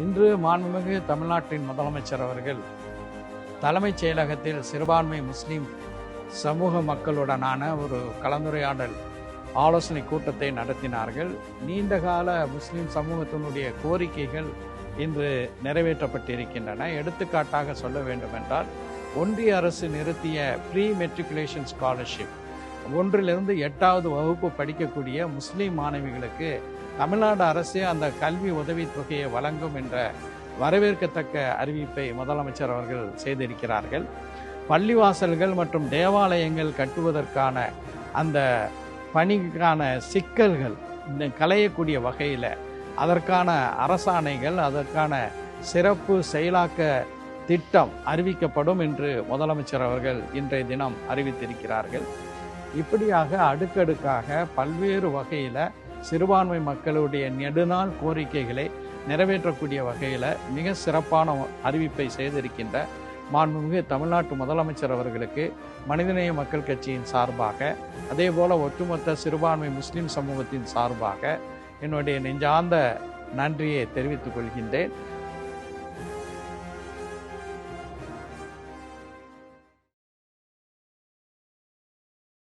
இன்று மாண்புமிகு தமிழ்நாட்டின் முதலமைச்சர் அவர்கள் தலைமைச் செயலகத்தில் சிறுபான்மை முஸ்லிம் சமூக மக்களுடனான ஒரு கலந்துரையாடல் ஆலோசனை கூட்டத்தை நடத்தினார்கள். நீண்டகால முஸ்லிம் சமூகத்தினுடைய கோரிக்கைகள் இன்று நிறைவேற்றப்பட்டிருக்கின்றன. எடுத்துக்காட்டாக சொல்ல வேண்டுமென்றால் ஒன்றிய அரசு நிறுத்திய ப்ரீ மெட்ரிகுலேஷன் ஸ்காலர்ஷிப் ஒன்றிலிருந்து எட்டாவது வகுப்பு படிக்கக்கூடிய முஸ்லீம் மாணவிகளுக்கு தமிழ்நாடு அரசு அந்த கல்வி உதவித் தொகையை வழங்கும் என்ற வரவேற்கத்தக்க அறிவிப்பை முதலமைச்சர் அவர்கள் செய்திருக்கிறார்கள். பள்ளிவாசல்கள் மற்றும் தேவாலயங்கள் கட்டுவதற்கான அந்த பணிக்கான சிக்கல்கள் இந்த களையக்கூடிய வகையில் அதற்கான அரசாணைகள் அதற்கான சிறப்பு செயலாக்க திட்டம் அறிவிக்கப்படும் என்று முதலமைச்சர் அவர்கள் இன்றைய தினம் அறிவித்திருக்கிறார்கள். இப்படியாக அடுக்கடுக்காக பல்வேறு வகையில் சிறுபான்மை மக்களுடைய நெடுநாள் கோரிக்கைகளை நிறைவேற்றக்கூடிய வகையில் மிக சிறப்பான அறிவிப்பை செய்திருக்கின்ற மாண்புமிகு தமிழ்நாட்டு முதலமைச்சர் அவர்களுக்கு மனிதநேய மக்கள் கட்சியின் சார்பாக அதே போல் ஒட்டுமொத்த சிறுபான்மை முஸ்லிம் சமூகத்தின் சார்பாக என்னுடைய நெஞ்சார்ந்த நன்றியை தெரிவித்துக் கொள்கின்றேன்.